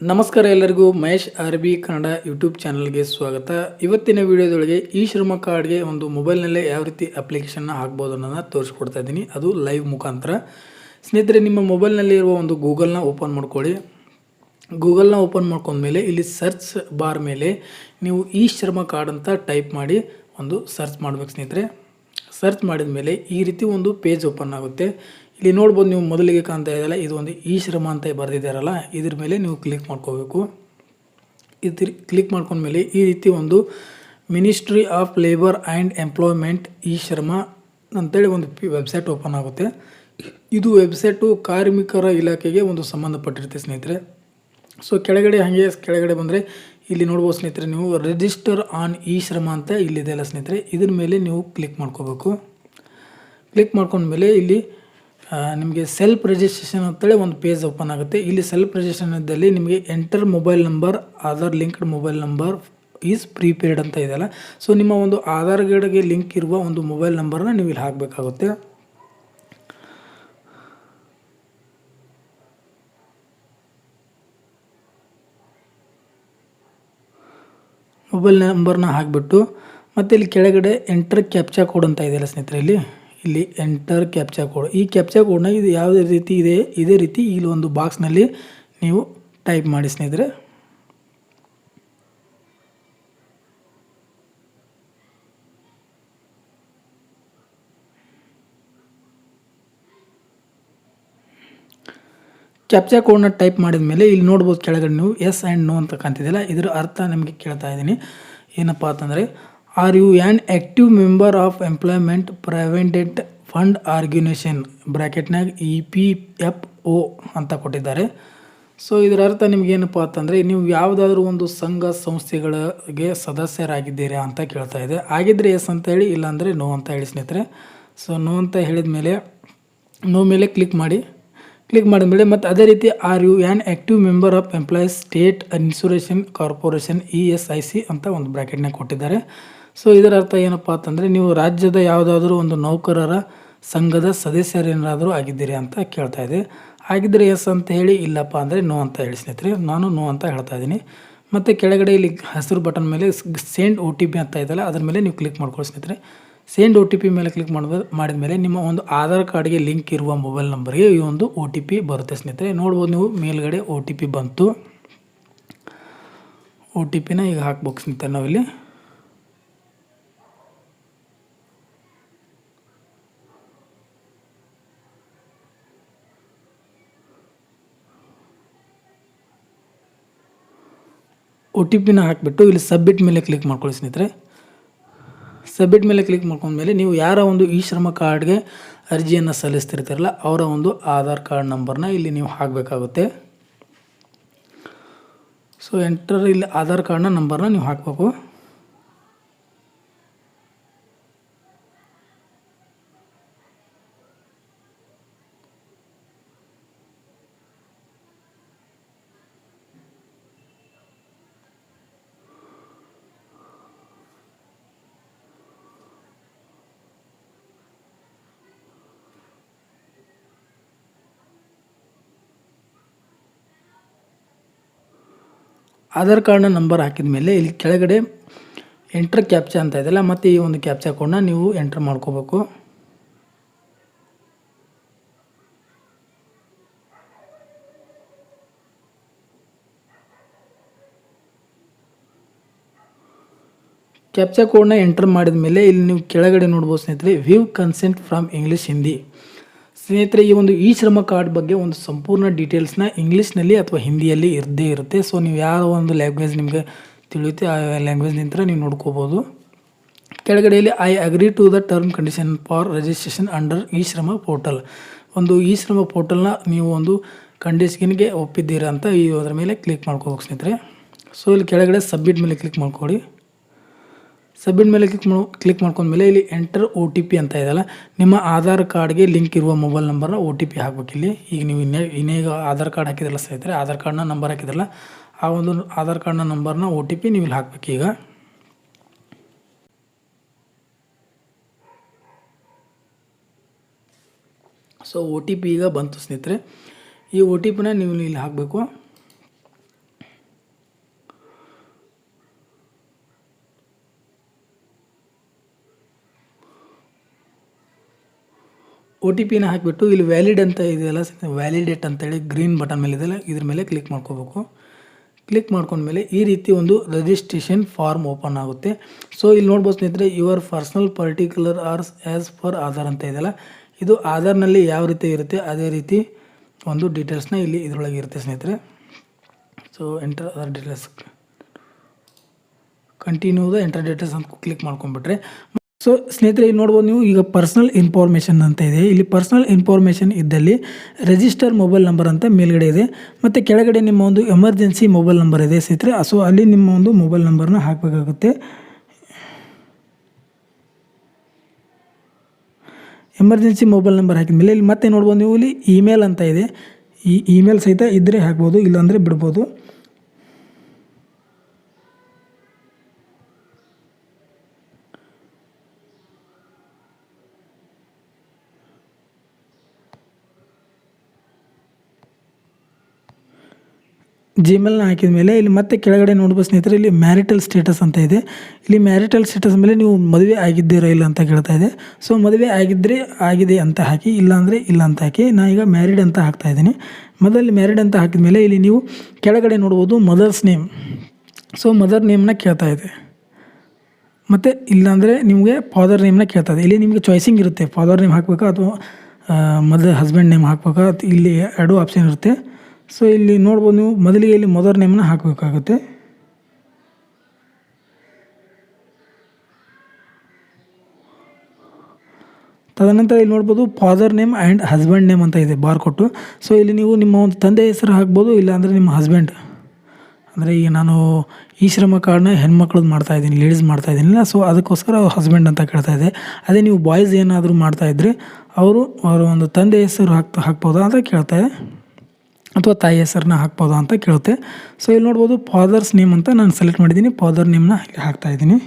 ನಮಸ್ಕಾರ ಎಲ್ಲರಿಗೂ, Mahesh R B Kannada YouTube ಚಾನಲ್ಗೆ ಸ್ವಾಗತ. ಇವತ್ತಿನ ವಿಡಿಯೋದೊಳಗೆ ಈ ಶ್ರಮ ಕಾರ್ಡ್ಗೆ ಒಂದು ಮೊಬೈಲ್ನಲ್ಲೇ ಯಾವ ರೀತಿ ಅಪ್ಲಿಕೇಶನ್ನ ಹಾಕ್ಬೋದು ಅನ್ನೋದನ್ನ ತೋರಿಸ್ಕೊಡ್ತಾ ಇದ್ದೀನಿ. ಅದು ಲೈವ್ ಮುಖಾಂತರ. ಸ್ನೇಹಿತರೆ, ನಿಮ್ಮ ಮೊಬೈಲ್ನಲ್ಲಿ ಇರುವ ಒಂದು ಗೂಗಲ್ನ ಓಪನ್ ಮಾಡ್ಕೊಳ್ಳಿ. ಗೂಗಲ್ನ ಓಪನ್ ಮಾಡ್ಕೊಂಡ್ಮೇಲೆ ಇಲ್ಲಿ ಸರ್ಚ್ ಬಾರ್ ಮೇಲೆ ನೀವು ಈ ಶ್ರಮ ಕಾರ್ಡ್ ಅಂತ ಟೈಪ್ ಮಾಡಿ ಒಂದು ಸರ್ಚ್ ಮಾಡ್ಬೇಕು ಸ್ನೇಹಿತರೆ. ಸರ್ಚ್ ಮಾಡಿದ ಮೇಲೆ ಈ ರೀತಿ ಒಂದು ಪೇಜ್ ಓಪನ್ ಆಗುತ್ತೆ. ಇಲ್ಲಿ ನೋಡ್ಬೋದು ನೀವು ಮೊದಲಿಗೆ ಕಾಣ್ತಾ ಇದೆಯಲ್ಲ, ಇದು ಒಂದು ಈ ಶ್ರಮ ಅಂತ ಬರೆದಿದ್ದಾರಲ್ಲ ಇದ್ರ ಮೇಲೆ ನೀವು ಕ್ಲಿಕ್ ಮಾಡ್ಕೋಬೇಕು. ಇದು ಕ್ಲಿಕ್ ಮಾಡ್ಕೊಂಡ್ಮೇಲೆ ಈ ರೀತಿ ಒಂದು ministry of labour and employment e Shram ಅಂತೇಳಿ ಒಂದು ವೆಬ್ಸೈಟ್ ಓಪನ್ ಆಗುತ್ತೆ. ಇದು ವೆಬ್ಸೈಟು ಕಾರ್ಮಿಕರ ಇಲಾಖೆಗೆ ಒಂದು ಸಂಬಂಧಪಟ್ಟಿರುತ್ತೆ ಸ್ನೇಹಿತರೆ. ಸೊ ಕೆಳಗಡೆ ಹಾಗೆ, ಕೆಳಗಡೆ ಬಂದರೆ ಇಲ್ಲಿ ನೋಡ್ಬೋದು ಸ್ನೇಹಿತರೆ, ನೀವು ರಿಜಿಸ್ಟರ್ ಆನ್ ಈ ಶ್ರಮ ಅಂತ ಇಲ್ಲಿದೆ ಅಲ್ಲ ಸ್ನೇಹಿತರೆ, ಇದ್ರ ಮೇಲೆ ನೀವು ಕ್ಲಿಕ್ ಮಾಡ್ಕೋಬೇಕು. ಕ್ಲಿಕ್ ಮಾಡ್ಕೊಂಡ್ಮೇಲೆ ಇಲ್ಲಿ ನಿಮಗೆ ಸೆಲ್ಫ್ ರಿಜಿಸ್ಟ್ರೇಷನ್ ಅಂತೇಳಿ ಒಂದು ಪೇಜ್ ಓಪನ್ ಆಗುತ್ತೆ. ಇಲ್ಲಿ ಸೆಲ್ಫ್ ರಿಜಿಸ್ಟ್ರೇಷನ್ ಇದ್ದಲ್ಲಿ ನಿಮಗೆ enter mobile number Aadhaar linked mobile number is prepaid ಅಂತ ಇದೆಯಲ್ಲ ಸೊ ನಿಮ್ಮ ಒಂದು ಆಧಾರ್ ಕಾರ್ಡ್ಗೆ ಲಿಂಕ್ ಇರುವ ಒಂದು ಮೊಬೈಲ್ ನಂಬರ್ನ ನೀವು ಇಲ್ಲಿ ಹಾಕಬೇಕಾಗುತ್ತೆ. ಮೊಬೈಲ್ ನಂಬರ್ನ ಹಾಕಿಬಿಟ್ಟು, ಮತ್ತು ಇಲ್ಲಿ ಕೆಳಗಡೆ ಎಂಟರ್ ಕ್ಯಾಪ್ಚಾ ಕೋಡ್ ಅಂತ ಇದೆಯಲ್ಲ ಸ್ನೇಹಿತರೆ ಇಲ್ಲಿ. ಇಲ್ಲಿ ಎಂಟರ್ ಕ್ಯಾಪ್ಚಾ ಕೋಡ್ ಈ ಕ್ಯಾಪ್ಚಾ ಕೋಡ್ನ ಇದು ಯಾವುದೇ ರೀತಿ ಇದೆ, ಇದೇ ರೀತಿ ಇಲ್ಲಿ ಒಂದು ಬಾಕ್ಸ್ನಲ್ಲಿ ನೀವು ಟೈಪ್ ಮಾಡಿ ಸ್ನೇಹಿತರೆ. ಕ್ಯಾಪ್ಚಾ ಕೋಡ್ನ ಟೈಪ್ ಮಾಡಿದ ಮೇಲೆ ಇಲ್ಲಿ ನೋಡ್ಬೋದು ಕೆಳಗಡೆ ನೀವು ಎಸ್ ಆ್ಯಂಡ್ ನೋ ಅಂತ ಕಾಣ್ತಿದೆಯಲ್ಲ, ಇದರ ಅರ್ಥ ನಿಮಗೆ ಕೇಳ್ತಾ ಇದ್ದೀನಿ. ಏನಪ್ಪಾ ಅಂತಂದರೆ are you and active member of employment provident fund organisation ಬ್ರ್ಯಾಕೆಟ್ನಾಗ E P F O ಅಂತ ಕೊಟ್ಟಿದ್ದಾರೆ. ಸೊ ಇದರ ಅರ್ಥ ನಿಮಗೇನಪ್ಪ ಅಂತಂದರೆ, ನೀವು ಯಾವುದಾದ್ರೂ ಒಂದು ಸಂಘ ಸಂಸ್ಥೆಗಳಿಗೆ ಸದಸ್ಯರಾಗಿದ್ದೀರಾ ಅಂತ ಕೇಳ್ತಾ ಇದೆ. ಆಗಿದ್ದರೆ ಎಸ್ ಅಂತ ಹೇಳಿ, ಇಲ್ಲಾಂದರೆ ನೋ ಅಂತ ಹೇಳಿ ಸ್ನೇಹಿತರೆ. ಸೊ ನೋ ಅಂತ ಹೇಳಿದ ಮೇಲೆ, ನೋ ಮೇಲೆ ಕ್ಲಿಕ್ ಮಾಡಿ. ಕ್ಲಿಕ್ ಮಾಡಿದ ಮೇಲೆ ಮತ್ತು ಅದೇ ರೀತಿ are you and active member of employees state insurance corporation E S I C ಅಂತ ಒಂದು ಬ್ರ್ಯಾಕೆಟ್ನಾಗ ಕೊಟ್ಟಿದ್ದಾರೆ. ಸೊ ಇದರ ಅರ್ಥ ಏನಪ್ಪ ಅಂತಂದರೆ ನೀವು ರಾಜ್ಯದ ಯಾವುದಾದ್ರೂ ಒಂದು ನೌಕರರ ಸಂಘದ ಸದಸ್ಯರೇನಾದರೂ ಆಗಿದ್ದೀರಿ ಅಂತ ಕೇಳ್ತಾ ಇದೆ. ಆಗಿದ್ದರೆ ಎಸ್ ಅಂತ ಹೇಳಿ, ಇಲ್ಲಪ್ಪ ಅಂದರೆ ನೋ ಅಂತ ಹೇಳಿ ಸ್ನೇಹಿತರೆ. ನಾನು ನೋ ಅಂತ ಹೇಳ್ತಾ ಇದ್ದೀನಿ. ಮತ್ತು ಕೆಳಗಡೆ ಇಲ್ಲಿ ಹಸಿರು ಬಟನ್ ಮೇಲೆ ಸೆಂಡ್ ಒ ಟಿ ಪಿ ಅಂತ ಇದೆಯಲ್ಲ, ಅದ್ರ ಮೇಲೆ ನೀವು ಕ್ಲಿಕ್ ಮಾಡ್ಕೊಳ್ಳಿ ಸ್ನೇಹಿತರೆ. ಸೆಂಡ್ ಒ ಟಿ ಪಿ ಮೇಲೆ ಕ್ಲಿಕ್ ಮಾಡಿದ ಮಾಡಿದ ಮೇಲೆ ನಿಮ್ಮ ಒಂದು ಆಧಾರ್ ಕಾರ್ಡ್ಗೆ ಲಿಂಕ್ ಇರುವ ಮೊಬೈಲ್ ನಂಬರ್ಗೆ ಈ ಒಂದು ಒ ಟಿ ಪಿ ಬರುತ್ತೆ ಸ್ನೇಹಿತರೆ. ನೋಡ್ಬೋದು ನೀವು ಮೇಲ್ಗಡೆ ಒ ಟಿ ಪಿ ಬಂತು. ಒ ಟಿ ಪಿನ ಈಗ ಹಾಕ್ಬೇಕು ಸ್ನೇಹಿತರೆ ನಾವಿಲ್ಲಿ. ಒ ಟಿ ಪಿನ ಹಾಕಿಬಿಟ್ಟು ಇಲ್ಲಿ ಸಬ್ಮಿಟ್ ಮೇಲೆ ಕ್ಲಿಕ್ ಮಾಡ್ಕೊಳ್ಳಿ ಸ್ನೇಹಿತರೆ. ಸಬ್ಮಿಟ್ ಮೇಲೆ ಕ್ಲಿಕ್ ಮಾಡ್ಕೊಂಡ್ಮೇಲೆ ನೀವು ಯಾರ ಒಂದು ಈ ಶ್ರಮ ಕಾರ್ಡ್ಗೆ ಅರ್ಜಿಯನ್ನು ಸಲ್ಲಿಸ್ತಿರ್ತೀರಲ್ಲ, ಅವರ ಒಂದು ಆಧಾರ್ ಕಾರ್ಡ್ ನಂಬರ್ನ ಇಲ್ಲಿ ನೀವು ಹಾಕಬೇಕಾಗುತ್ತೆ. ಸೊ ಎಂಟರ್ ಇಲ್ಲಿ ಆಧಾರ್ ಕಾರ್ಡ್ನ ನಂಬರ್ನ ನೀವು ಹಾಕಬೇಕು. ಆಧಾರ್ ಕಾರ್ಡ್ನ ನಂಬರ್ ಹಾಕಿದ ಮೇಲೆ ಇಲ್ಲಿ ಕೆಳಗಡೆ ಎಂಟ್ರ್ ಕ್ಯಾಪ್ಚಾ ಅಂತ ಇದೆಯಲ್ಲ, ಮತ್ತು ಈ ಒಂದು ಕ್ಯಾಪ್ಚಾ ಕೋಡ್ನ ನೀವು ಎಂಟ್ರ್ ಮಾಡ್ಕೋಬೇಕು. ಕ್ಯಾಪ್ಚಾ ಕೋಡ್ನ ಎಂಟ್ರ್ ಮಾಡಿದ ಮೇಲೆ ಇಲ್ಲಿ ನೀವು ಕೆಳಗಡೆ ನೋಡ್ಬೋದು ಸ್ನೇಹಿತರೆ view consent from English Hindi ಸ್ನೇಹಿತರೆ, ಈ ಒಂದು ಈ ಶ್ರಮ ಕಾರ್ಡ್ ಬಗ್ಗೆ ಒಂದು ಸಂಪೂರ್ಣ ಡೀಟೇಲ್ಸ್ನ ಇಂಗ್ಲೀಷ್ನಲ್ಲಿ ಅಥವಾ ಹಿಂದಿಯಲ್ಲಿ ಇರದೇ ಇರುತ್ತೆ. ಸೊ, ನೀವು ಯಾವ ಒಂದು ಲ್ಯಾಂಗ್ವೇಜ್ ನಿಮಗೆ ತಿಳಿಯುತ್ತೆ, ಆ ಲ್ಯಾಂಗ್ವೇಜ್ ನಿಂತರ ನೀವು ನೋಡ್ಕೋಬೋದು. ಕೆಳಗಡೆಯಲ್ಲಿ I agree to the term condition for registration under e Shram portal ಒಂದು ಈ ಶ್ರಮ ಪೋರ್ಟಲ್ನ ನೀವು ಒಂದು ಕಂಡೀಷನ್ಗೆ ಒಪ್ಪಿದ್ದೀರಾ ಅಂತ ಈ ಅದರ ಮೇಲೆ ಕ್ಲಿಕ್ ಮಾಡ್ಕೋಬೇಕು ಸ್ನೇಹಿತರೆ. ಸೊ, ಇಲ್ಲಿ ಕೆಳಗಡೆ ಸಬ್ಮಿಟ್ ಮೇಲೆ ಕ್ಲಿಕ್ ಮಾಡ್ಕೊಳ್ಳಿ. ಸಬ್ಮಿಟ್ ಮೇಲೆ ಕ್ಲಿಕ್ ಮಾಡೋ ಕ್ಲಿಕ್ ಮಾಡ್ಕೊಂಡ್ಮೇಲೆ ಇಲ್ಲಿ ಎಂಟರ್ ಒ ಟಿ ಪಿ ಅಂತ ಇದೆಯಲ್ಲ, ನಿಮ್ಮ ಆಧಾರ್ ಕಾರ್ಡ್ಗೆ ಲಿಂಕ್ ಇರುವ ಮೊಬೈಲ್ ನಂಬರ್ನ ಒ ಟಿ ಪಿ ಹಾಕ್ಬೇಕು ಇಲ್ಲಿ, ಈಗ ನೀವು ಇನ್ನೇ ಇನ್ನೇಗ ಆಧಾರ್ ಕಾರ್ಡ್ ಹಾಕಿದ್ರಲ್ಲ ಸ್ನೇಹಿತರೆ ಆಧಾರ್ ಕಾರ್ಡ್ನ ನಂಬರ್ ಹಾಕಿದ್ರಲ್ಲ, ಆ ಒಂದು ಆಧಾರ್ ಕಾರ್ಡ್ನ ನಂಬರ್ನ ಒ ಟಿ ಪಿ ನೀವು ಇಲ್ಲಿ ಹಾಕ್ಬೇಕು ಈಗ. ಸೊ ಒ ಟಿ ಪಿ ಈಗ ಬಂತು ಸ್ನೇಹಿತರೆ. ಈ ಒ ಟಿ ಪಿನ ನೀವು ಇಲ್ಲಿ ಹಾಕಬೇಕು. ಒ ಟಿ ಪಿನ ಹಾಕಿಬಿಟ್ಟು ಇಲ್ಲಿ ವ್ಯಾಲಿಡ್ ಅಂತ ಇದೆಯಲ್ಲ ವ್ಯಾಲಿಡೇಟ್ ಅಂತೇಳಿ ಗ್ರೀನ್ ಬಟನ್ ಮೇಲೆ ಇದೆಯಲ್ಲ, ಇದ್ರ ಮೇಲೆ ಕ್ಲಿಕ್ ಮಾಡ್ಕೋಬೇಕು. ಕ್ಲಿಕ್ ಮಾಡ್ಕೊಂಡ್ಮೇಲೆ ಈ ರೀತಿ ಒಂದು ರಿಜಿಸ್ಟ್ರೇಷನ್ ಫಾರ್ಮ್ ಓಪನ್ ಆಗುತ್ತೆ. ಸೊ ಇಲ್ಲಿ ನೋಡ್ಬೋದು ಸ್ನೇಹಿತರೆ your personal particulars as for Aadhaar ಅಂತ ಇದೆಯಲ್ಲ, ಇದು ಆಧಾರ್ನಲ್ಲಿ ಯಾವ ರೀತಿ ಇರುತ್ತೆ, ಅದೇ ರೀತಿ ಒಂದು ಡೀಟೇಲ್ಸ್ನ ಇಲ್ಲಿ ಇದರೊಳಗೆ ಇರುತ್ತೆ ಸ್ನೇಹಿತರೆ. So enter other details continue the enter details ಅಂತ ಕ್ಲಿಕ್ ಮಾಡ್ಕೊಂಡ್ಬಿಟ್ರೆ ಸೊ ಸ್ನೇಹಿತರೆ, ಇಲ್ಲಿ ನೋಡ್ಬೋದು ನೀವು ಈಗ ಪರ್ಸನಲ್ ಇನ್ಫಾರ್ಮೇಷನ್ ಅಂತ ಇದೆ. ಇಲ್ಲಿ ಪರ್ಸನಲ್ ಇನ್ಫಾರ್ಮೇಷನ್ ಇದ್ದಲ್ಲಿ ರಿಜಿಸ್ಟರ್ ಮೊಬೈಲ್ ನಂಬರ್ ಅಂತ ಮೇಲ್ಗಡೆ ಇದೆ. ಮತ್ತು ಕೆಳಗಡೆ ನಿಮ್ಮ ಒಂದು ಎಮರ್ಜೆನ್ಸಿ ಮೊಬೈಲ್ ನಂಬರ್ ಇದೆ ಸ್ನೇಹಿತರೆ. ಸೊ ಅಲ್ಲಿ ನಿಮ್ಮ ಒಂದು ಮೊಬೈಲ್ ನಂಬರ್ನ ಹಾಕಬೇಕಾಗುತ್ತೆ. ಎಮರ್ಜೆನ್ಸಿ ಮೊಬೈಲ್ ನಂಬರ್ ಹಾಕಿದ ಇಲ್ಲಿ ಮತ್ತೆ ನೋಡ್ಬೋದು ನೀವು ಇಲ್ಲಿ ಇಮೇಲ್ ಅಂತ ಇದೆ. ಈ ಇಮೇಲ್ ಸಹಿತ ಇದ್ದರೆ ಹಾಕ್ಬೋದು, ಇಲ್ಲಾಂದರೆ ಬಿಡ್ಬೋದು. ಜಿಮೇಲ್ನ ಹಾಕಿದ ಮೇಲೆ ಇಲ್ಲಿ ಮತ್ತೆ ಕೆಳಗಡೆ ನೋಡ್ಬೋದು ಸ್ನೇಹಿತರೆ, ಇಲ್ಲಿ ಮ್ಯಾರಿಟಲ್ ಸ್ಟೇಟಸ್ ಅಂತ ಇದೆ. ಇಲ್ಲಿ ಮ್ಯಾರಿಟಲ್ ಸ್ಟೇಟಸ್ ಮೇಲೆ ನೀವು ಮದುವೆ ಆಗಿದ್ದೀರೋ ಇಲ್ಲ ಅಂತ ಕೇಳ್ತಾ ಇದೆ. ಸೊ ಮದುವೆ ಆಗಿದ್ದರೆ ಆಗಿದೆ ಅಂತ ಹಾಕಿ, ಇಲ್ಲಾಂದರೆ ಇಲ್ಲ ಅಂತ ಹಾಕಿ ನಾನು ಈಗ ಮ್ಯಾರಿಡ್ ಅಂತ ಹಾಕ್ತಾ ಇದ್ದೀನಿ. ಮೊದಲು ಮ್ಯಾರಿಡ್ ಅಂತ ಹಾಕಿದ ಮೇಲೆ ಇಲ್ಲಿ ನೀವು ಕೆಳಗಡೆ ನೋಡ್ಬೋದು ಮದರ್ಸ್ ನೇಮ್ ಸೊ ಮದರ್ ನೇಮ್ನ ಕೇಳ್ತಾ ಇದೆ. ಮತ್ತು ಇಲ್ಲಾಂದರೆ ನಿಮಗೆ ಫಾದರ್ ನೇಮ್ನ ಕೇಳ್ತಾ ಇದೆ. ಇಲ್ಲಿ ನಿಮಗೆ ಚಾಯ್ಸಿಂಗ್ ಇರುತ್ತೆ. ಫಾದರ್ ನೇಮ್ ಹಾಕಬೇಕಾ ಅಥವಾ ಮದರ್ ಹಸ್ಬೆಂಡ್ ನೇಮ್ ಹಾಕ್ಬೇಕಾ? ಇಲ್ಲಿ ಎರಡು ಆಪ್ಷನ್ ಇರುತ್ತೆ. ಸೊ ಇಲ್ಲಿ ನೋಡ್ಬೋದು ನೀವು ಮೊದಲಿಗೆ ಇಲ್ಲಿ ಮದರ್ ನೇಮ್ನ ಹಾಕಬೇಕಾಗುತ್ತೆ. ತದನಂತರ ಇಲ್ಲಿ ನೋಡ್ಬೋದು father name and husband name ಅಂತ ಇದೆ ಬಾರ್ ಕೊಟ್ಟು. ಸೊ ಇಲ್ಲಿ ನೀವು ನಿಮ್ಮ ಒಂದು ತಂದೆ ಹೆಸರು ಹಾಕ್ಬೋದು ಇಲ್ಲಾಂದರೆ ನಿಮ್ಮ ಹಸ್ಬೆಂಡ್ ಅಂದರೆ ಈಗ ನಾನು ಈ ಶ್ರಮ ಕಾರ್ಡ್ನ ಹೆಣ್ಮಕ್ಳದ್ದು ಮಾಡ್ತಾ ಇದ್ದೀನಿ ಲೇಡೀಸ್ ಮಾಡ್ತಾ ಇದ್ದೀನಿಲ್ಲ ಸೊ ಅದಕ್ಕೋಸ್ಕರ ಹಸ್ಬೆಂಡ್ ಅಂತ ಕೇಳ್ತಾ ಇದೆ. ಅದೇ ನೀವು ಬಾಯ್ಸ್ ಏನಾದರೂ ಮಾಡ್ತಾಯಿದ್ರೆ ಅವರು ಅವರ ಒಂದು ತಂದೆ ಹೆಸರು ಹಾಕ್ತಾ, ಹಾಕ್ಬೋದಾ ಅಂತ ಕೇಳ್ತಾರೆ ಅಥವಾ ತಾಯಿ ಹೆಸರನ್ನ ಹಾಕ್ಬೋದಾ ಅಂತ ಕೇಳುತ್ತೆ. ಸೊ ಇಲ್ಲಿ ನೋಡ್ಬೋದು ಫಾದರ್ಸ್ ನೇಮ್ ಅಂತ ನಾನು ಸೆಲೆಕ್ಟ್ ಮಾಡಿದ್ದೀನಿ. ಫಾದರ್ ನೇಮ್ನ ಹಾಕ್ತಾ ಇದ್ದೀನಿ.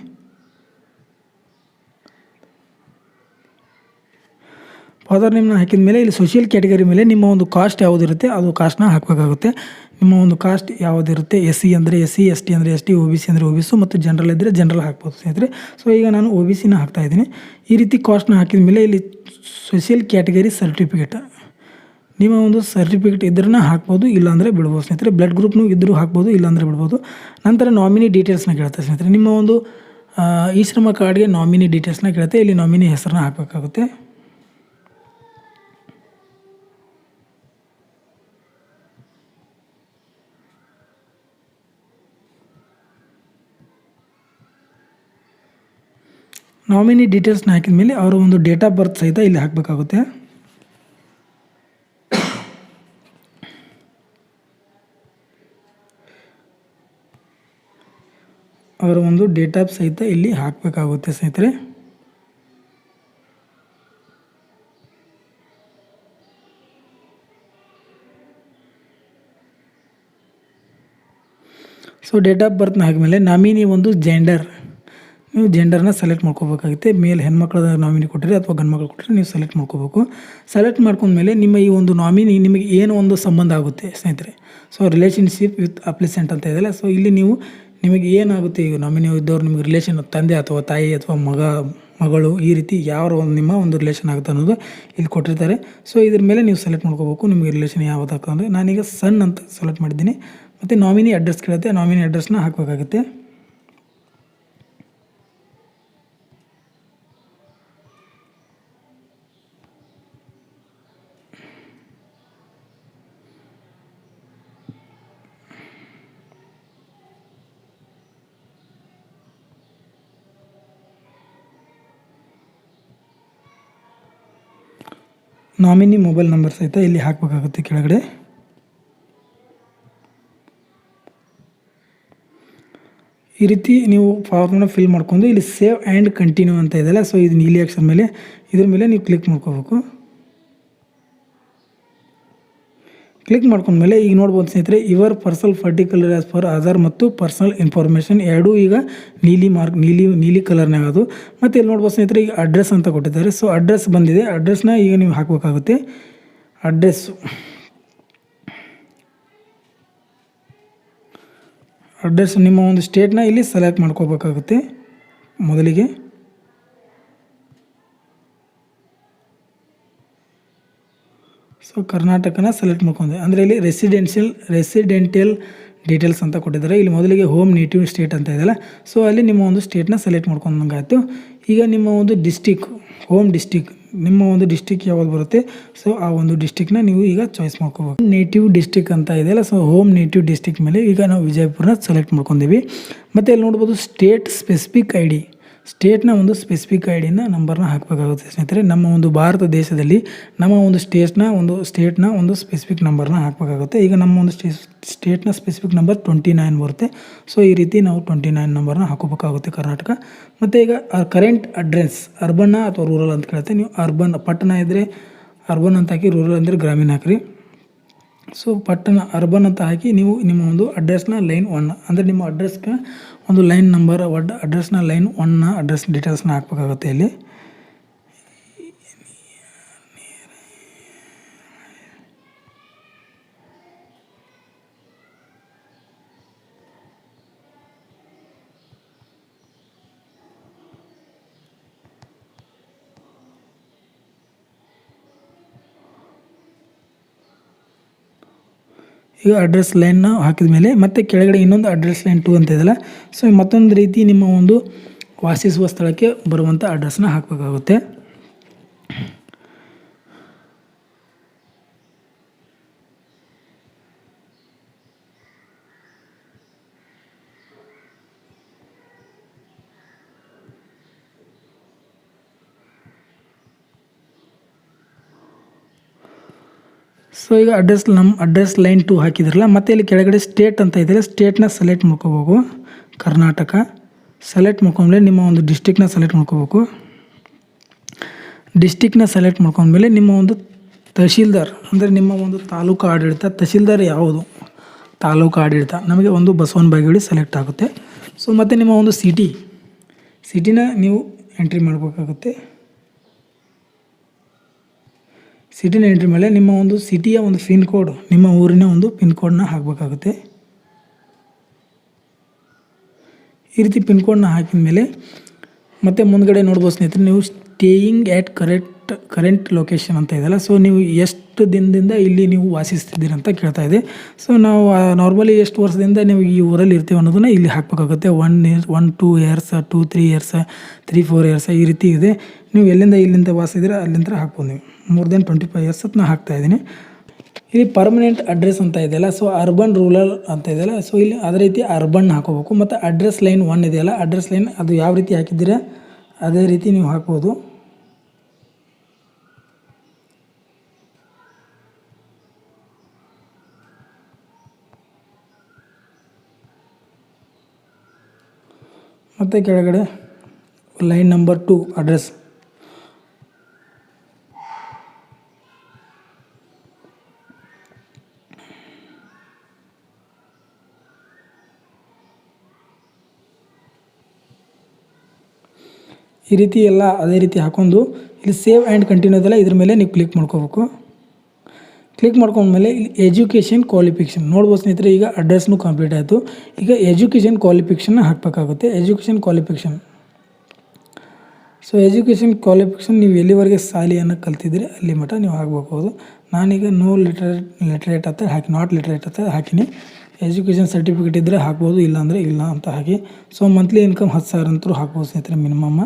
ಫಾದರ್ ನೇಮ್ನ ಹಾಕಿದ ಮೇಲೆ ಇಲ್ಲಿ ಸೋಷಿಯಲ್ ಕ್ಯಾಟಗರಿ ಮೇಲೆ ನಿಮ್ಮ ಒಂದು ಕಾಸ್ಟ್ ಯಾವುದಿರುತ್ತೆ, ಅದು ಕಾಸ್ಟ್ನ ಹಾಕಬೇಕಾಗುತ್ತೆ. ನಿಮ್ಮ ಒಂದು ಕಾಸ್ಟ್ ಯಾವುದಿರುತ್ತೆ ಎಸ್ ಸಿ ಅಂದರೆ ಎಸ್ ಸಿ ಎಸ್ ಟಿ ಅಂದರೆ S T O B C ಅಂದರೆ ಒ ಬಿ ಸು ಮತ್ತು ಜನರಲ್ ಇದ್ದರೆ ಜನರಲ್ ಹಾಕ್ಬೋದು ಸ್ನೇಹಿತರೆ. ಸೊ ಈಗ ನಾನು ಒ ಬಿ ಸಿನ ಹಾಕ್ತಾ ಇದ್ದೀನಿ. ಈ ರೀತಿ ಕಾಸ್ಟ್ನ ಹಾಕಿದ ಮೇಲೆ ಇಲ್ಲಿ ಸೋಷಿಯಲ್ ಕ್ಯಾಟಗರಿ ಸರ್ಟಿಫಿಕೇಟ್ ನಿಮ್ಮ ಒಂದು ಸರ್ಟಿಫಿಕೇಟ್ ಇದ್ರೂ ಹಾಕ್ಬೋದು, ಇಲ್ಲಾಂದರೆ ಬಿಡ್ಬೋದು. ಸ್ನೇಹಿತರೆ ಬ್ಲಡ್ ಗ್ರೂಪ್ನು ಇದ್ದರೂ ಹಾಕ್ಬೋದು, ಇಲ್ಲಾಂದರೆ ಬಿಡ್ಬೋದು. ನಂತರ ನಾಮಿನಿ ಡೀಟೇಲ್ಸ್ನ ಕೇಳುತ್ತೆ ಸ್ನೇಹಿತರೆ. ನಿಮ್ಮ ಒಂದು ಈ ಶ್ರಮ ಕಾರ್ಡ್ಗೆ ನಾಮಿನಿ ಡೀಟೇಲ್ಸ್ನ ಕೇಳುತ್ತೆ ಇಲ್ಲಿ ನಾಮಿನಿ ಹೆಸರನ್ನ ಹಾಕಬೇಕಾಗುತ್ತೆ. ನಾಮಿನಿ ಡೀಟೇಲ್ಸ್ನ ಹಾಕಿದ ಮೇಲೆ ಅವರ ಒಂದು ಡೇಟ್ ಆಫ್ ಬರ್ತ್ ಸಹಿತ ಇಲ್ಲಿ ಹಾಕಬೇಕಾಗುತ್ತೆ. ಅವರ ಒಂದು ಡೇಟ್ ಆಫ್ ಸಹಿತ ಇಲ್ಲಿ ಹಾಕಬೇಕಾಗುತ್ತೆ ಸ್ನೇಹಿತರೆ. ಸೊ ಡೇಟ್ ಆಫ್ ಬರ್ತ್ನ ಹಾಕಿದ್ಮೇಲೆ ನಾಮಿನಿ ಒಂದು ಜೆಂಡರ್ ನೀವು ಜೆಂಡರ್ನ ಸೆಲೆಕ್ಟ್ ಮಾಡ್ಕೋಬೇಕಾಗುತ್ತೆ. ಮೇಲೆ ಹೆಣ್ಮಕ್ಳ ನಾಮಿನಿ ಕೊಟ್ಟರೆ ಅಥವಾ ಗಂಡ್ಮಕ್ಳು ಕೊಟ್ಟರೆ, ನೀವು ಸೆಲೆಕ್ಟ್ ಮಾಡ್ಕೋಬೇಕು. ಸೆಲೆಕ್ಟ್ ಮಾಡ್ಕೊಂಡ್ಮೇಲೆ ನಿಮ್ಮ ಈ ಒಂದು ನಾಮಿನಿ ನಿಮಗೆ ಏನು ಒಂದು ಸಂಬಂಧ ಆಗುತ್ತೆ ಸ್ನೇಹಿತರೆ. ಸೊ ರಿಲೇಷನ್ಶಿಪ್ ವಿತ್ ಅಪ್ಲಿಸೆಂಟ್ ಅಂತ ಇದೆಯಲ್ಲ. ಸೊ ಇಲ್ಲಿ ನೀವು ನಿಮಗೆ ಏನಾಗುತ್ತೆ ಈಗ ನಾಮಿನಿ ಇದ್ದವ್ರು ನಿಮಗೆ ರಿಲೇಷನ್ ತಂದೆ ಅಥವಾ ತಾಯಿ ಅಥವಾ ಮಗ, ಮಗಳು ಈ ರೀತಿ ಯಾರು ಒಂದು ನಿಮ್ಮ ಒಂದು ರಿಲೇಷನ್ ಆಗುತ್ತೆ ಅನ್ನೋದು ಇಲ್ಲಿ ಕೊಟ್ಟಿರ್ತಾರೆ. ಸೊ ಇದ್ರ ಮೇಲೆ ನೀವು ಸೆಲೆಕ್ಟ್ ಮಾಡ್ಕೋಬೇಕು ನಿಮಗೆ ರಿಲೇಷನ್ ಯಾವ್ದು ಅಂದರೆ. ನಾನೀಗ ಸನ್ ಅಂತ ಸೆಲೆಕ್ಟ್ ಮಾಡಿದ್ದೀನಿ. ಮತ್ತು ನಾಮಿನಿ ಅಡ್ರೆಸ್ ಕೇಳುತ್ತೆ. ನಾಮಿನಿ ಅಡ್ರೆಸ್ನ ಹಾಕಬೇಕಾಗುತ್ತೆ. ನಾಮಿನಿ ಮೊಬೈಲ್ ನಂಬರ್ ಸಹಿತ ಇಲ್ಲಿ ಹಾಕಬೇಕಾಗುತ್ತೆ ಕೆಳಗಡೆ. ಈ ರೀತಿ ನೀವು ಫಾರ್ಮ್ನ ಫಿಲ್ ಮಾಡ್ಕೊಂಡು ಇಲ್ಲಿ ಸೇವ್ ಆ್ಯಂಡ್ ಕಂಟಿನ್ಯೂ ಅಂತ ಇದೆಯಲ್ಲ ಸೊ ಇದು ನೀಲಿ ಆಕ್ಷನ್ ಮೇಲೆ, ಇದ್ರ ಮೇಲೆ ನೀವು ಕ್ಲಿಕ್ ಮಾಡ್ಕೋಬೇಕು. ಕ್ಲಿಕ್ ಮಾಡ್ಕೊಂಡ್ಮೇಲೆ ಈಗ ನೋಡ್ಬೋದು ಸ್ನೇಹಿತರೆ your personal particular as for Aadhaar ಮತ್ತು ಪರ್ಸನಲ್ ಇನ್ಫಾರ್ಮೇಷನ್ ಎರಡೂ ಈಗ ನೀಲಿ ಮಾರ್ಕ್ ನೀಲಿ ನೀಲಿ ಕಲರ್ನಾಗ ಅದು. ಮತ್ತು ಇಲ್ಲಿ ನೋಡ್ಬೋದು ಸ್ನೇಹಿತರೆ, ಈಗ ಅಡ್ರೆಸ್ ಅಂತ ಕೊಟ್ಟಿದ್ದಾರೆ. ಸೊ ಅಡ್ರೆಸ್ ಬಂದಿದೆ. ಅಡ್ರೆಸ್ನ ಈಗ ನೀವು ಹಾಕಬೇಕಾಗುತ್ತೆ. ಅಡ್ರೆಸ್ಸು ಅಡ್ರೆಸ್ ನಿಮ್ಮ ಒಂದು ಸ್ಟೇಟ್ನ ಇಲ್ಲಿ ಸೆಲೆಕ್ಟ್ ಮಾಡ್ಕೋಬೇಕಾಗುತ್ತೆ ಮೊದಲಿಗೆ. ಕರ್ನಾಟಕನ ಸೆಲೆಕ್ಟ್ ಮಾಡ್ಕೊಂಡೆ. ಅಂದರೆ ಇಲ್ಲಿ ರೆಸಿಡೆನ್ಷಿಯಲ್ ರೆಸಿಡೆಂಟಿಯಲ್ ಡೀಟೇಲ್ಸ್ ಅಂತ ಕೊಟ್ಟಿದ್ದಾರೆ. ಇಲ್ಲಿ ಮೊದಲಿಗೆ ಹೋಮ್ ನೇಟಿವ್ ಸ್ಟೇಟ್ ಅಂತ ಇದೆಯಲ್ಲ ಸೊ ಅಲ್ಲಿ ನಿಮ್ಮ ಒಂದು ಸ್ಟೇಟ್ನ ಸೆಲೆಕ್ಟ್ ಮಾಡ್ಕೊಂಡಂಗಾಯಿತು. ಈಗ ನಿಮ್ಮ ಒಂದು ಡಿಸ್ಟಿಕ್ ಹೋಮ್ ಡಿಸ್ಟಿಕ್ ನಿಮ್ಮ ಒಂದು ಡಿಸ್ಟಿಕ್ ಯಾವ್ದು ಬರುತ್ತೆ? ಸೊ ಆ ಒಂದು ಡಿಸ್ಟಿಕ್ನ ನೀವು ಈಗ ಚಾಯ್ಸ್ ಮಾಡ್ಕೋಬೇಕು. ನೇಟಿವ್ ಡಿಸ್ಟಿಕ್ ಅಂತ ಇದೆಯಲ್ಲ ಸೊ ಹೋಮ್ ನೇಟಿವ್ ಡಿಸ್ಟಿಕ್ ಮೇಲೆ ಈಗ ನಾವು ವಿಜಯಪುರನ ಸೆಲೆಕ್ಟ್ ಮಾಡ್ಕೊಂಡಿವಿ. ಮತ್ತು ಇಲ್ಲಿ ನೋಡ್ಬೋದು ಸ್ಟೇಟ್ ಸ್ಪೆಸಿಫಿಕ್ ಐ ಡಿ ಸ್ಟೇಟ್ನ ಒಂದು ಸ್ಪೆಸಿಫಿಕ್ ಐ ಡಿನ ನಂಬರ್ನ ಹಾಕಬೇಕಾಗುತ್ತೆ ಸ್ನೇಹಿತರೆ. ನಮ್ಮ ಒಂದು ಭಾರತ ದೇಶದಲ್ಲಿ ನಮ್ಮ ಒಂದು ಸ್ಟೇಟ್ನ ಒಂದು ಸ್ಟೇಟ್ನ ಒಂದು ಸ್ಪೆಸಿಫಿಕ್ ನಂಬರ್ನ ಹಾಕಬೇಕಾಗುತ್ತೆ. ಈಗ ನಮ್ಮ ಒಂದು ಸ್ಟೇ, ಸ್ಟೇಟ್ನ ಸ್ಪೆಸಿಫಿಕ್ ನಂಬರ್ ಟ್ವೆಂಟಿ ನೈನ್ ಬರುತ್ತೆ. ಸೊ, ಈ ರೀತಿ ನಾವು ಟ್ವೆಂಟಿ ನೈನ್ ನಂಬರ್ನ ಹಾಕೋಬೇಕಾಗುತ್ತೆ ಕರ್ನಾಟಕ. ಮತ್ತು ಈಗ ಕರೆಂಟ್ ಅಡ್ರೆಸ್, ಅರ್ಬನ್ನ ಅಥವಾ ರೂರಲ್ ಅಂತ ಕೇಳುತ್ತೆ. ನೀವು ಅರ್ಬನ್, ಪಟ್ಟಣ ಇದ್ದರೆ ಅರ್ಬನ್ ಅಂತ ಹಾಕಿ, ರೂರಲ್ ಅಂದರೆ ಗ್ರಾಮೀಣ ಹಾಕ್ರಿ. ಸೊ, ಪಟ್ಟಣ, ಅರ್ಬನ್ ಅಂತ ಹಾಕಿ ನೀವು ನಿಮ್ಮ ಒಂದು ಅಡ್ರೆಸ್ನ ಲೈನ್ ಒನ್, ಅಂದರೆ ನಿಮ್ಮ ಅಡ್ರೆಸ್ಗೆ ಒಂದು ಲೈನ್ ನಂಬರ್ ಅಡ್ರೆಸ್ನ ಲೈನ್ ಒನ್ನ ಅಡ್ರೆಸ್ ಡೀಟೇಲ್ಸ್ನ ಹಾಕಬೇಕಾಗುತ್ತೆ ಇಲ್ಲಿ. ಈಗ ಅಡ್ರೆಸ್ ಲೈನ್ನ ಹಾಕಿದ ಮೇಲೆ ಮತ್ತೆ ಕೆಳಗಡೆ ಇನ್ನೊಂದು ಅಡ್ರೆಸ್ ಲೈನ್ ಟು ಅಂತ ಇದೆಯಲ್ಲ? ಸೊ ಮತ್ತೊಂದು ರೀತಿ ನಿಮ್ಮ ಒಂದು ವಾಸಿಸುವ ಸ್ಥಳಕ್ಕೆ ಬರುವಂಥ ಅಡ್ರೆಸ್ನ ಹಾಕಬೇಕಾಗುತ್ತೆ. ಸೊ ಈಗ ಅಡ್ರೆಸ್ ನಮ್ಮ ಅಡ್ರೆಸ್ ಲೈನ್ ಟು ಹಾಕಿದ್ರಲ್ಲ, ಮತ್ತೆ ಇಲ್ಲಿ ಕೆಳಗಡೆ ಸ್ಟೇಟ್ ಅಂತ ಇದ್ದರೆ ಸ್ಟೇಟ್ನ ಸೆಲೆಕ್ಟ್ ಮಾಡ್ಕೋಬೇಕು. ಕರ್ನಾಟಕ ಸೆಲೆಕ್ಟ್ ಮಾಡ್ಕೊಂಡ್ಮೇಲೆ ನಿಮ್ಮ ಒಂದು ಡಿಸ್ಟಿಕ್ನ ಸೆಲೆಕ್ಟ್ ಮಾಡ್ಕೋಬೇಕು. ಡಿಸ್ಟಿಕ್ನ ಸೆಲೆಕ್ಟ್ ಮಾಡ್ಕೊಂಡ್ಮೇಲೆ ನಿಮ್ಮ ಒಂದು ತಹಶೀಲ್ದಾರ್, ಅಂದರೆ ನಿಮ್ಮ ಒಂದು ತಾಲೂಕು ಆಡಳಿತ, ತಹಶೀಲ್ದಾರ್ ಯಾವುದು? ತಾಲೂಕು ಆಡಳಿತ, ನಮಗೆ ಒಂದು ಬಸವನ ಬಾಗೇವಾಡಿ ಸೆಲೆಕ್ಟ್ ಆಗುತ್ತೆ. ಸೊ ಮತ್ತು ನಿಮ್ಮ ಒಂದು ಸಿಟಿ ಸಿಟಿನ ನೀವು ಎಂಟ್ರಿ ಮಾಡಬೇಕಾಗುತ್ತೆ. ಸಿಟಿನ ಎಂಟ್ರಿ ಮೇಲೆ ನಿಮ್ಮ ಒಂದು ಸಿಟಿಯ ಒಂದು ಪಿನ್ ಕೋಡ್ ನಿಮ್ಮ ಊರಿನ ಒಂದು ಪಿನ್ ಕೋಡನ್ನ ಹಾಕಬೇಕಾಗುತ್ತೆ. ಈ ರೀತಿ ಪಿನ್ ಕೋಡನ್ನ ಹಾಕಿದ ಮೇಲೆ ಮತ್ತೆ ಮುಂದಗಡೆ ನೋಡ್ಬೋದು ಸ್ನೇಹಿತರೆ, ನೀವು staying at correct current location ಅಂತ ಇದೆಯಲ್ಲ ಸೊ ನೀವು ಎಷ್ಟು ದಿನದಿಂದ ಇಲ್ಲಿ ನೀವು ವಾಸಿಸ್ತಿದ್ದೀರಿ ಅಂತ ಕೇಳ್ತಾ ಇದೆ. ಸೊ ನಾವು ನಾರ್ಮಲಿ ಎಷ್ಟು ವರ್ಷದಿಂದ ನೀವು ಈ ಊರಲ್ಲಿ ಇರ್ತೀವಿ ಅನ್ನೋದನ್ನ ಇಲ್ಲಿ ಹಾಕಬೇಕಾಗುತ್ತೆ. One year one two years two three years three four years ಈ ರೀತಿ ಇದೆ. ನೀವು ಎಲ್ಲಿಂದ ಇಲ್ಲಿಂದ ವಾಸಿದ್ರೆ ಅಲ್ಲಿಂದ ಹಾಕ್ಬೋದು ನೀವು. More than twenty five years ನಾನು ಹಾಕ್ತಾ ಇದ್ದೀನಿ. ಇಲ್ಲಿ ಪರ್ಮನೆಂಟ್ ಅಡ್ರೆಸ್ ಅಂತ ಇದೆಯಲ್ಲ ಸೊ ಅರ್ಬನ್ ರೂರಲ್ ಅಂತ ಇದೆಯಲ್ಲ ಸೊ ಇಲ್ಲಿ ಅದೇ ರೀತಿ ಅರ್ಬನ್ ಹಾಕೋಬೇಕು ಮತ್ತು ಅಡ್ರೆಸ್ ಲೈನ್ ಒನ್ ಇದೆಯಲ್ಲ ಅಡ್ರೆಸ್ ಲೈನ್ ಅದು ಯಾವ ರೀತಿ ಹಾಕಿದ್ದೀರಾ, ಅದೇ ರೀತಿ ನೀವು ಹಾಕ್ಬೋದು. ಮತ್ತು ಕೆಳಗಡೆ ಲೈನ್ ನಂಬರ್ ಟು ಅಡ್ರೆಸ್. ಈ ರೀತಿ ಎಲ್ಲ ಅದೇ ರೀತಿ ಹಾಕೊಂಡು ಇಲ್ಲಿ ಸೇವ್ ಆ್ಯಂಡ್ ಕಂಟಿನ್ಯೂ ಇದೆಲ್ಲ ಇದ್ರ ಮೇಲೆ ನೀವು ಕ್ಲಿಕ್ ಮಾಡ್ಕೋಬೇಕು. ಕ್ಲಿಕ್ ಮಾಡ್ಕೊಂಡ್ಮೇಲೆ ಇಲ್ಲಿ ಎಜುಕೇಷನ್ ಕ್ವಾಲಿಫಿಕೇಷನ್ ನೋಡ್ಬೋದು ಸ್ನೇಹಿತರೆ, ಈಗ ಅಡ್ರೆಸ್ನು ಕಂಪ್ಲೀಟ್ ಆಯಿತು. ಈಗ ಎಜುಕೇಷನ್ ಕ್ವಾಲಿಫಿಕೇಷನ್ನ ಹಾಕಬೇಕಾಗುತ್ತೆ. Education qualification so education qualification ನೀವು ಎಲ್ಲಿವರೆಗೆ ಶಾಲೆಯನ್ನು ಕಲ್ತಿದ್ರೆ ಅಲ್ಲಿ ಮಟ್ಟ ನೀವು ಹಾಕ್ಬೇಕು ನಾನೀಗ ನೋ ಲಿಟ್ರೇಟ್ ಲಿಟ್ರೇಟ್ ಅಂತ ಹಾಕಿ ನಾಟ್ ಲಿಟ್ರೇಟ್ ಅಂತ ಹಾಕಿನಿ. ಎಜುಕೇಷನ್ ಸರ್ಟಿಫಿಕೇಟ್ ಇದ್ದರೆ ಹಾಕ್ಬೋದು, ಇಲ್ಲಾಂದರೆ ಇಲ್ಲ ಅಂತ ಹಾಕಿ. ಸೊ ಮಂತ್ಲಿ ಇನ್ಕಮ್ ಹತ್ತು ಸಾವಿರ ಅಂತೂ ಹಾಕ್ಬೋದು ಸ್ನೇಹಿತರೆ ಮಿನಿಮಮ್ಮ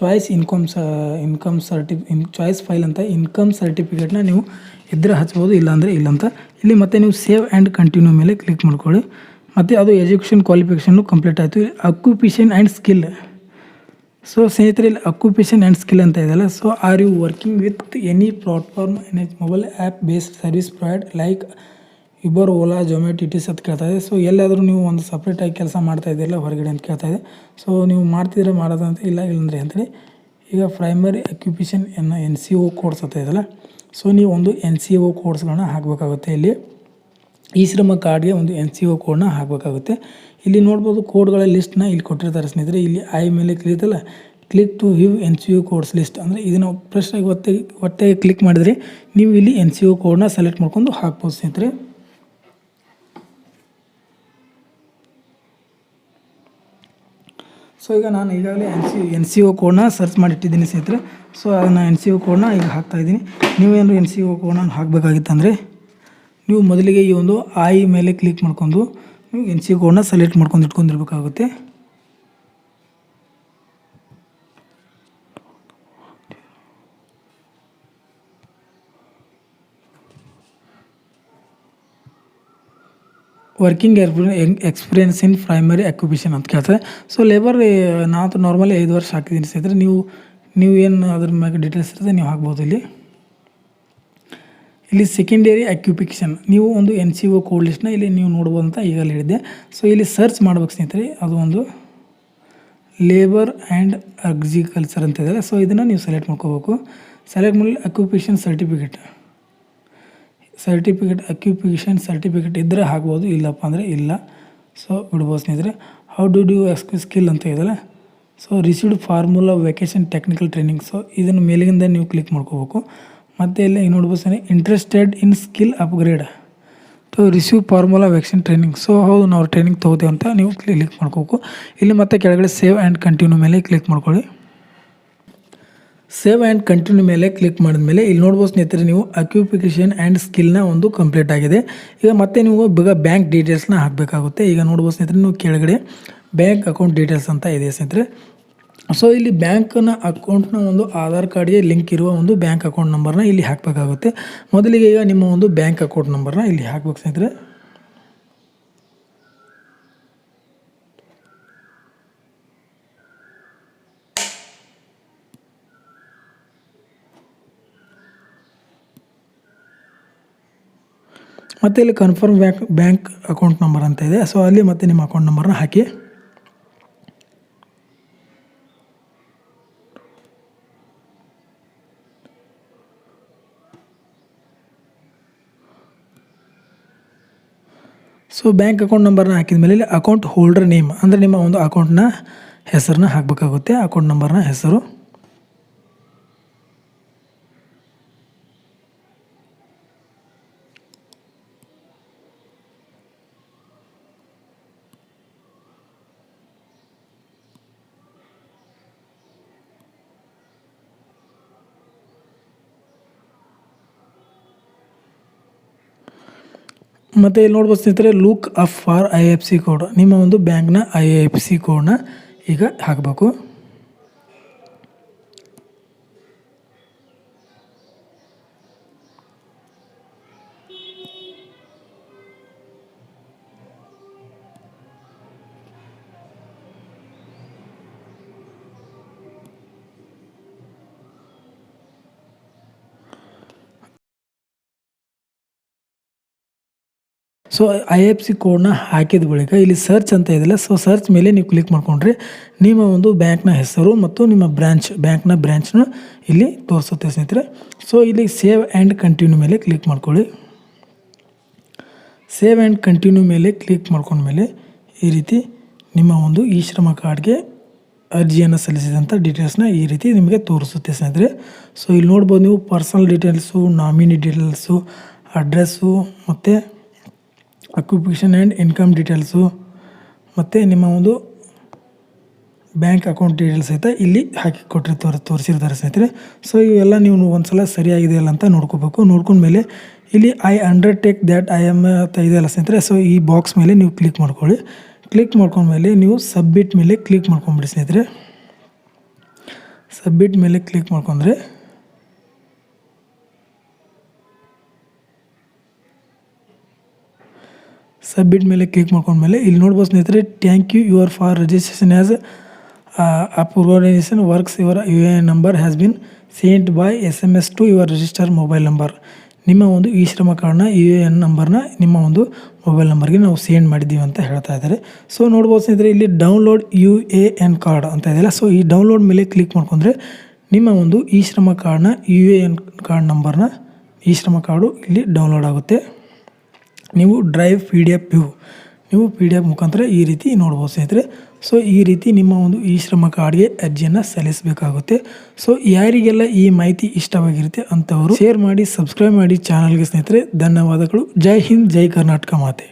ಚಾಯ್ಸ್ ಇನ್ಕಮ್ ಸ ಇನ್ಕಮ್ ಸರ್ಟಿಫಿ ಇನ್ ಚಾಯ್ಸ್ ಫೈಲ್ ಅಂತ ಇನ್ಕಮ್ ಸರ್ಟಿಫಿಕೇಟ್ನ ನೀವು ಇದ್ದರೆ ಹಚ್ಬೋದು, ಇಲ್ಲಾಂದರೆ ಇಲ್ಲ ಅಂತ ಇಲ್ಲಿ ಮತ್ತೆ ನೀವು ಸೇವ್ ಆ್ಯಂಡ್ ಕಂಟಿನ್ಯೂ ಮೇಲೆ ಕ್ಲಿಕ್ ಮಾಡ್ಕೊಳ್ಳಿ. ಮತ್ತು ಅದು ಎಜುಕೇಷನ್ ಕ್ವಾಲಿಫಿಕೇಷನ್ನು ಕಂಪ್ಲೀಟ್ ಆಯಿತು. ಅಕ್ಯುಪೇಷನ್ ಆ್ಯಂಡ್ ಸ್ಕಿಲ್ ಸೊ ಸ್ನೇಹಿತರೆ, ಇಲ್ಲಿ ಅಕ್ಯುಪೇಷನ್ ಆ್ಯಂಡ್ ಸ್ಕಿಲ್ ಅಂತ ಇದೆಯಲ್ಲ so are you working with any platform which mobile app based service provide like Uber Ola Zomato ಇಟಿಸ್ ಅಂತ ಕೇಳ್ತಾ ಇದೆ. ಸೊ ಎಲ್ಲಾದರೂ ನೀವು ಒಂದು ಸಪ್ರೇಟಾಗಿ ಕೆಲಸ ಮಾಡ್ತಾ ಇದ್ದೀರಲ್ಲ ಹೊರಗಡೆ ಅಂತ ಕೇಳ್ತಾ ಇದೆ. ಸೊ ನೀವು ಮಾಡ್ತಿದ್ರೆ ಮಾಡೋದಂತ ಇಲ್ಲ, ಇಲ್ಲಂದ್ರೆ ಅಂತೇಳಿ. ಈಗ primary occupation N N C O course ಅಂತ ಇದೆಯಲ್ಲ ಸೊ ನೀವು ಒಂದು ಎನ್ ಸಿ ಒ ಕೋಡ್ಸ್ಗಳನ್ನ ಹಾಕಬೇಕಾಗುತ್ತೆ ಇಲ್ಲಿ. ಈ ಶ್ರಮ ಕಾರ್ಡ್ಗೆ ಒಂದು ಎನ್ ಸಿ ಒ ಕೋಡ್ನ ಹಾಕಬೇಕಾಗುತ್ತೆ. ಇಲ್ಲಿ ನೋಡ್ಬೋದು ಕೋಡ್ಗಳ ಲಿಸ್ಟ್ನ ಇಲ್ಲಿ ಕೊಟ್ಟಿರ್ತಾರೆ ಸ್ನೇಹಿತರೆ. ಇಲ್ಲಿ ಐ ಮೇಲೆ ಕ್ಲಿತ್ತಲ್ಲ click to view N C O codes list ಅಂದರೆ ಇದನ್ನು ಪ್ರಶ್ನೆಗೆ ಒತ್ತೆ ಒಟ್ಟೆ ಕ್ಲಿಕ್ ಮಾಡಿದರೆ ನೀವು ಇಲ್ಲಿ ಎನ್ ಸಿ ಒ ಕೋಡ್ನ ಸೆಲೆಕ್ಟ್ ಮಾಡ್ಕೊಂಡು ಹಾಕ್ಬೋದು ಸ್ನೇಹಿತರೆ. ಸೊ ಈಗ ನಾನು ಈಗಾಗಲೇ N C N C O ಕೋಡ್ನ ಸರ್ಚ್ ಮಾಡಿಟ್ಟಿದ್ದೀನಿ ಸ್ನೇಹಿತರೆ. ಸೊ ಅದನ್ನು ಎನ್ ಸಿ ಒ ಕೋಡ್ನ ಈಗ ಹಾಕ್ತಾಯಿದ್ದೀನಿ ನೀವೇನು ಎನ್ ಸಿ ಒ ಕೋಡ್ನ ಹಾಕಬೇಕಾಗಿತ್ತಂದರೆ ನೀವು ಮೊದಲಿಗೆ ಈ ಒಂದು ಆಯಿ ಮೇಲೆ ಕ್ಲಿಕ್ ಮಾಡ್ಕೊಂಡು ನೀವು ಎನ್ ಸಿ ಕೋಡ್ನ ಸೆಲೆಕ್ಟ್ ಮಾಡ್ಕೊಂಡು ಇಟ್ಕೊಂಡಿರ್ಬೇಕಾಗುತ್ತೆ. Working experience in primary occupation ಅಂತ ಕೇಳ್ತಾರೆ. ಸೊ ಲೇಬರ್ ನಾನು ನಾರ್ಮಲಿ ಐದು ವರ್ಷ ಹಾಕಿದ್ದೀನಿ ಸ್ನೇಹಿತರೆ. ನೀವು ನೀವು ಏನು ಅದ್ರ ಮ್ಯಾಗೆ ಡೀಟೇಲ್ಸ್ ಇರ್ತದೆ ನೀವು ಹಾಕ್ಬೋದು ಇಲ್ಲಿ. ಇಲ್ಲಿ ಸೆಕೆಂಡರಿ ಆಕ್ಯುಪೇಷನ್ ನೀವು ಒಂದು ಎನ್ ಸಿ ಒ ಕೋಡ್ ಲಿಸ್ಟ್ನ ಇಲ್ಲಿ ನೀವು ನೋಡ್ಬೋದು ಅಂತ ಈಗಲೇ ಹೇಳಿದ್ದೆ. ಸೊ ಇಲ್ಲಿ ಸರ್ಚ್ ಮಾಡ್ಬೇಕು ಸ್ನೇಹಿತರೆ. ಅದು ಒಂದು ಲೇಬರ್ ಆ್ಯಂಡ್ ಅಗ್ರಿಕಲ್ಚರ್ ಅಂತ ಇದೆ ಸೊ ಇದನ್ನು ನೀವು ಸೆಲೆಕ್ಟ್ ಮಾಡ್ಕೋಬೇಕು. ಸೆಲೆಕ್ಟ್ ಮಾಡಿ occupation certificate certificate occupation certificate ಇದ್ದರೆ ಆಗ್ಬೋದು ಇಲ್ಲಪ್ಪ ಅಂದರೆ ಇಲ್ಲ. ಸೊ ಬಿಡ್ಬೋದು ಸ್ನೇಹಿತರೆ how do due X skill ಅಂತ ಇದೆಯಲ್ಲ so received formula vacation technical training so ಇದನ್ನು ಮೇಲಿಂದ ನೀವು ಕ್ಲಿಕ್ ಮಾಡ್ಕೋಬೇಕು. ಮತ್ತು ಇಲ್ಲಿ ನೋಡ್ಬೋದು ಸ್ನೇಹಿತರೆ interested in skill upgrade so receive formula vaccine training so ಹೌದು, ನಾವು ಟ್ರೈನಿಂಗ್ ತೊಗೋತೀವಿ ಅಂತ ನೀವು ಕ್ಲಿಕ್ ಮಾಡ್ಕೋಬೇಕು. ಇಲ್ಲಿ ಮತ್ತೆ ಕೆಳಗಡೆ ಸೇವ್ ಆ್ಯಂಡ್ ಕಂಟಿನ್ಯೂ ಮೇಲೆ ಕ್ಲಿಕ್ ಮಾಡ್ಕೊಳ್ಳಿ. ಸೇವ್ ಆ್ಯಂಡ್ ಕಂಟಿನ್ಯೂ ಮೇಲೆ ಕ್ಲಿಕ್ ಮಾಡಿದ ಮೇಲೆ ಇಲ್ಲಿ ನೋಡ್ಬೋದು ಸ್ನೇಹಿತರೆ, ನೀವು ಅಕ್ಯುಪಿಕೇಶನ್ ಆ್ಯಂಡ್ ಸ್ಕಿಲ್ನ ಒಂದು ಕಂಪ್ಲೀಟ್ ಆಗಿದೆ. ಈಗ ಮತ್ತೆ ನೀವು ಬೇಗ ಬ್ಯಾಂಕ್ ಡೀಟೇಲ್ಸ್ನ ಹಾಕಬೇಕಾಗುತ್ತೆ. ಈಗ ನೋಡ್ಬೋದು ಸ್ನೇಹಿತರೆ, ನೀವು ಕೆಳಗಡೆ ಬ್ಯಾಂಕ್ ಅಕೌಂಟ್ ಡೀಟೇಲ್ಸ್ ಅಂತ ಇದೆ ಸ್ನೇಹಿತರೆ. ಸೊ ಇಲ್ಲಿ ಬ್ಯಾಂಕ್ನ ಅಕೌಂಟ್ನ ಒಂದು ಆಧಾರ್ ಕಾರ್ಡ್ಗೆ ಲಿಂಕ್ ಇರುವ ಒಂದು ಬ್ಯಾಂಕ್ ಅಕೌಂಟ್ ನಂಬರ್ನ ಇಲ್ಲಿ ಹಾಕಬೇಕಾಗುತ್ತೆ. ಮೊದಲಿಗೆ ಈಗ ನಿಮ್ಮ ಒಂದು ಬ್ಯಾಂಕ್ ಅಕೌಂಟ್ ನಂಬರ್ನ ಇಲ್ಲಿ ಹಾಕ್ಬೇಕು ಸ್ನೇಹಿತರೆ. ಮತ್ತು ಇಲ್ಲಿ confirm bank bank account number ಅಂತ ಇದೆ. ಸೊ ಅಲ್ಲಿ ಮತ್ತೆ ನಿಮ್ಮ ಅಕೌಂಟ್ ನಂಬರ್ನ ಹಾಕಿ. ಸೊ ಬ್ಯಾಂಕ್ ಅಕೌಂಟ್ ನಂಬರ್ನ ಹಾಕಿದ ಮೇಲೆ ಇಲ್ಲಿ ಅಕೌಂಟ್ ಹೋಲ್ಡರ್ ನೇಮ್ ಅಂದರೆ ನಿಮ್ಮ ಒಂದು ಅಕೌಂಟ್ನ ಹೆಸರನ್ನ ಹಾಕಬೇಕಾಗುತ್ತೆ. ಅಕೌಂಟ್ ನಂಬರ್ನ ಹೆಸರು. ಮತ್ತು ಇಲ್ಲಿ ನೋಡ್ಬೋದು ಸ್ನೇಹಿತರೆ look up for I F C code ನಿಮ್ಮ ಒಂದು ಬ್ಯಾಂಕ್ನ ಐ ಎಫ್ ಸಿ ಕೋಡ್ನ ಈಗ ಹಾಕಬೇಕು. ಸೊ ಐ ಎಫ್ ಸಿ ಕೋಡ್ನ ಹಾಕಿದ ಬಳಿಕ ಇಲ್ಲಿ ಸರ್ಚ್ ಅಂತ ಇದೆಯಲ್ಲ ಸೊ ಸರ್ಚ್ ಮೇಲೆ ನೀವು ಕ್ಲಿಕ್ ಮಾಡಿಕೊಂಡ್ರೆ ನಿಮ್ಮ ಒಂದು ಬ್ಯಾಂಕ್ನ ಹೆಸರು ಮತ್ತು ನಿಮ್ಮ ಬ್ರ್ಯಾಂಚ್ ಬ್ಯಾಂಕ್ನ ಬ್ರ್ಯಾಂಚ್ನ ಇಲ್ಲಿ ತೋರಿಸುತ್ತೆ ಸ್ನೇಹಿತರೆ. ಸೊ ಇಲ್ಲಿ ಸೇವ್ ಆ್ಯಂಡ್ ಕಂಟಿನ್ಯೂ ಮೇಲೆ ಕ್ಲಿಕ್ ಮಾಡ್ಕೊಳ್ಳಿ. ಸೇವ್ ಆ್ಯಂಡ್ ಕಂಟಿನ್ಯೂ ಮೇಲೆ ಕ್ಲಿಕ್ ಮಾಡ್ಕೊಂಡ್ಮೇಲೆ ಈ ರೀತಿ ನಿಮ್ಮ ಒಂದು ಈ ಶ್ರಮ ಕಾರ್ಡ್ಗೆ ಅರ್ಜಿಯನ್ನು ಸಲ್ಲಿಸಿದಂಥ ಡೀಟೇಲ್ಸ್ನ ಈ ರೀತಿ ನಿಮಗೆ ತೋರಿಸುತ್ತೆ ಸ್ನೇಹಿತರೆ. ಸೊ ಇಲ್ಲಿ ನೋಡ್ಬೋದು ನೀವು personal details nominee details address ಮತ್ತು ಅಕ್ಯುಪೇಷನ್ ಆ್ಯಂಡ್ ಇನ್ಕಮ್ ಡೀಟೇಲ್ಸು ಮತ್ತು ನಿಮ್ಮ ಒಂದು ಬ್ಯಾಂಕ್ ಅಕೌಂಟ್ ಡೀಟೇಲ್ಸ್ ಸಹಿತ ಇಲ್ಲಿ ಹಾಕಿ ಕೊಟ್ಟರೆ ತೋರ್, ತೋರಿಸಿರ್ತಾರೆ ಸ್ನೇಹಿತರೆ. ಸೊ ಇವೆಲ್ಲ ನೀವು ಒಂದು ಸಲ ಸರಿಯಾಗಿದೆಯಲ್ಲ ಅಂತ ನೋಡ್ಕೋಬೇಕು. ನೋಡ್ಕೊಂಡ್ಮೇಲೆ ಇಲ್ಲಿ I undertake that I am ಅಂತ ಇದೆಯಲ್ಲ ಸ್ನೇಹಿತರೆ. ಸೊ ಈ ಬಾಕ್ಸ್ ಮೇಲೆ ನೀವು ಕ್ಲಿಕ್ ಮಾಡ್ಕೊಳ್ಳಿ. ಕ್ಲಿಕ್ ಮಾಡ್ಕೊಂಡ್ಮೇಲೆ ನೀವು ಸಬ್ಮಿಟ್ ಮೇಲೆ ಕ್ಲಿಕ್ ಮಾಡ್ಕೊಂಬಿಡಿ ಸ್ನೇಹಿತರೆ. ಸಬ್ಮಿಟ್ ಮೇಲೆ ಕ್ಲಿಕ್ ಮಾಡ್ಕೊಂಡ್ರೆ ಸಬ್ಮಿಟ್ ಮೇಲೆ ಕ್ಲಿಕ್ ಮಾಡ್ಕೊಂಡ್ಮೇಲೆ ಇಲ್ಲಿ ನೋಡ್ಬೋದು ಸ್ನೇಹಿತರೆ thank you your for registration as approvalization works your U A N number has been sent by S M S to your register mobile number ನಿಮ್ಮ ಒಂದು ಈ ಶ್ರಮ ಕಾರ್ಡ್ನ ಯು ಎ ಎನ್ ನಂಬರ್ನ ನಿಮ್ಮ ಒಂದು ಮೊಬೈಲ್ ನಂಬರ್ಗೆ ನಾವು ಸೇಂಡ್ ಮಾಡಿದ್ದೀವಿ ಅಂತ ಹೇಳ್ತಾ ಇದ್ದಾರೆ. ಸೊ ನೋಡ್ಬೋದು ಸ್ನೇಹಿತರೆ, ಇಲ್ಲಿ download U A N card ಅಂತ ಇದೆಯಲ್ಲ ಸೊ ಈ ಡೌನ್ಲೋಡ್ ಮೇಲೆ ಕ್ಲಿಕ್ ಮಾಡ್ಕೊಂಡ್ರೆ ನಿಮ್ಮ ಒಂದು ಈ ಶ್ರಮ ಕಾರ್ಡ್ನ ಯು ಎ ಎನ್ ಕಾರ್ಡ್ ನಂಬರ್ನ ಈ ಶ್ರಮ ಕಾರ್ಡು ಇಲ್ಲಿ ಡೌನ್ಲೋಡ್ ಆಗುತ್ತೆ. ನೀವು drive P D F view, ನೀವು ಪಿ ಡಿ ಎಫ್ ಮುಖಾಂತರ ಈ ರೀತಿ ನೋಡ್ಬೋದು ಸ್ನೇಹಿತರೆ. ಸೊ ಈ ರೀತಿ ನಿಮ್ಮ ಒಂದು ಈ ಶ್ರಮ ಕಾರ್ಡ್ಗೆ ಅರ್ಜಿಯನ್ನು ಸಲ್ಲಿಸಬೇಕಾಗುತ್ತೆ. ಸೊ ಯಾರಿಗೆಲ್ಲ ಈ ಮಾಹಿತಿ ಇಷ್ಟವಾಗಿರುತ್ತೆ ಅಂಥವರು ಶೇರ್ ಮಾಡಿ ಸಬ್ಸ್ಕ್ರೈಬ್ ಮಾಡಿ ಚಾನಲ್ಗೆ ಸ್ನೇಹಿತರೆ. ಧನ್ಯವಾದಗಳು. ಜೈ ಹಿಂದ್, ಜೈ ಕರ್ನಾಟಕ ಮಾತೆ.